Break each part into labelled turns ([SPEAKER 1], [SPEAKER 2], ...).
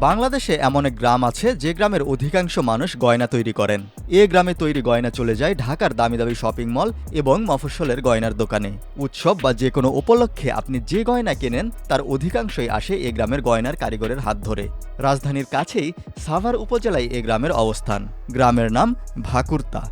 [SPEAKER 1] বাংলাদেশে এমন এক গ্রাম আছে যে গ্রামের অধিকাংশ মানুষ গয়না তৈরি করেন। এ গ্রামে তৈরি গয়না চলে যায় ঢাকার দামি দামি শপিং মল এবং মফস্বলের গয়নার দোকানে। উৎসব বা যে কোনো উপলক্ষে আপনি যে গয়না কেনেন, তার অধিকাংশই আসে এ গ্রামের গয়নার কারিগরের হাত ধরে। রাজধানীর কাছেই সাভার উপজেলায় এ গ্রামের অবস্থান। গ্রামের নাম ভাকুরতা।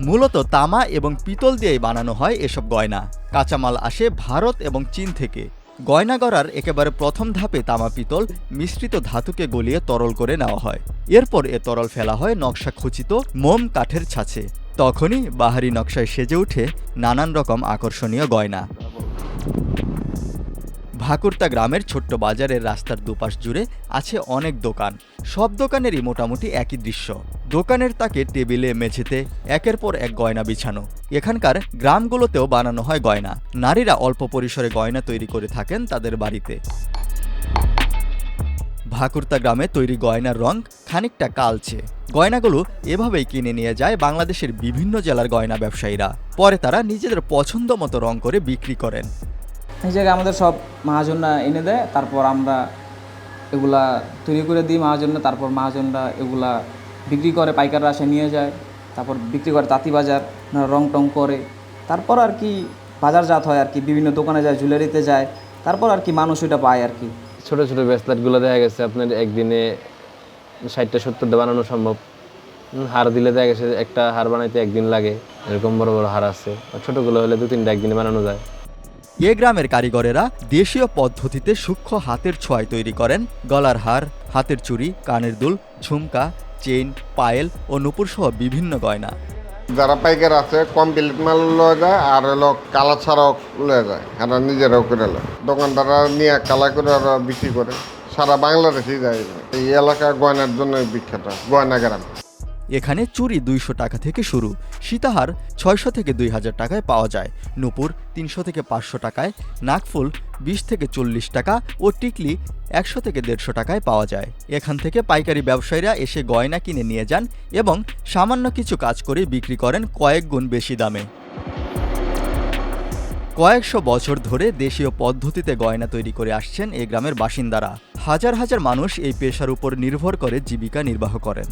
[SPEAKER 1] মূলত তামা এবং পিতল দিয়েই বানানো হয় এসব গয়না। কাঁচামাল আসে ভারত এবং চীন থেকে। গয়না গড়ার একেবারে প্রথম ধাপে তামা পিতল মিশ্রিত ধাতুকে গলিয়ে তরল করে নেওয়া হয়। এরপর এ তরল ফেলা হয় নকশা খচিত মোম কাঠের ছাঁচে। তখনই বাহারি নকশায় সেজে ওঠে নানান রকম আকর্ষণীয় গয়না। ভাকুরতা গ্রামের ছোট্ট বাজারের রাস্তার দুপাশ জুড়ে আছে অনেক দোকান। সব দোকানেরই মোটামুটি একই দৃশ্য। দোকানের তাকে টেবিলে, মেঝেতে, একের পর এক গয়না বিছানো। এখানকার গ্রামগুলোতেও বানানো হয় গয়না। নারীরা অল্প পরিসরে গয়না তৈরি করে থাকেন তাদের বাড়িতে। ভাকুরতা গ্রামে তৈরি গয়নার রং খানিকটা কালচে। গয়নাগুলো এভাবেই কিনে নিয়ে যায় বাংলাদেশের বিভিন্ন জেলার গয়না ব্যবসায়ীরা। পরে তারা নিজেদের পছন্দ মতো রং করে বিক্রি করেন।
[SPEAKER 2] এই জায়গায় আমাদের সব মহাজনরা এনে দেয়, তারপর আমরা এগুলা তৈরি করে দিই মহাজনরা, তারপর মহাজনরা এগুলা বিক্রি করে, পাইকাররা আসে নিয়ে যায়, তারপর বিক্রি করে তাঁতি বাজার রং টং করে। তারপর আর কি বাজারজাত হয় আর কি, বিভিন্ন দোকানে যায়, জুয়েলারিতে যায়, তারপর আর কি মানুষ ওইটা পায় আর কি।
[SPEAKER 3] ছোট ছোট ব্রেসলেটগুলো দেখা গেছে আপনার একদিনে ষাটটা, সত্তরটা বানানো সম্ভব। হার দিলে দেখা গেছে একটা হার বানাইতে একদিন লাগে, এরকম বড় বড় হার আছে। ছোটগুলো হলে দু তিনটা একদিনে বানানো যায়।
[SPEAKER 1] এ গ্রামের কারিগরেরা দেশীয় পদ্ধতিতে সূক্ষ্ম হাতের ছোঁয়ায় তৈরি করেন গলার হার, হাতের চুড়ি, কানের দুল, ঝুমকা, চেইন, পায়েল ও নুপুর সহ বিভিন্ন গয়না।
[SPEAKER 4] যারা পাইকার আছে কমপ্লিট মাল লয়ে যায়, আর হলো কালা ছাড়াও লয়ে যায়, এরা নিজেরাও করে লয়। দোকানদাররা নিয়ে কালা করে বিক্রি করে, সারা বাংলাদেশেই যায়। এই এলাকা গয়নার জন্য বিখ্যাত, গয়না গ্রাম।
[SPEAKER 1] এখানে চুরি দুইশো টাকা থেকে শুরু, সীতাহার ছয়শো থেকে দুই হাজার টাকায় পাওয়া যায়, নুপুর তিনশো থেকে পাঁচশো টাকায় নাকফুল বিশ থেকে চল্লিশ টাকা ও টিকলি একশো থেকে দেড়শো টাকায় পাওয়া যায়। এখান থেকে পাইকারি ব্যবসায়ীরা এসে গয়না কিনে নিয়ে যান এবং সামান্য কিছু কাজ করে বিক্রি করেন কয়েক গুণ বেশি দামে। কয়েকশো বছর ধরে দেশীয় পদ্ধতিতে গয়না তৈরি করে আসছেন এই গ্রামের বাসিন্দারা। হাজার হাজার মানুষ এই পেশার উপর নির্ভর করে জীবিকা নির্বাহ করেন।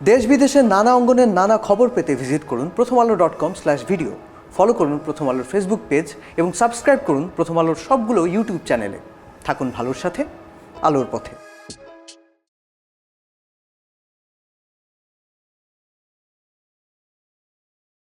[SPEAKER 5] দেশ বিদেশের নানা অঙ্গনের নানা খবর পেতে ভিজিট করুন Prothom Alo dot com slash video follow করুন প্রথম আলোর ফেসবুক পেজ এবং সাবস্ক্রাইব করুন প্রথম আলোর সবগুলো ইউটিউব চ্যানেলে থাকুন ভালোর সাথে, আলোর পথে।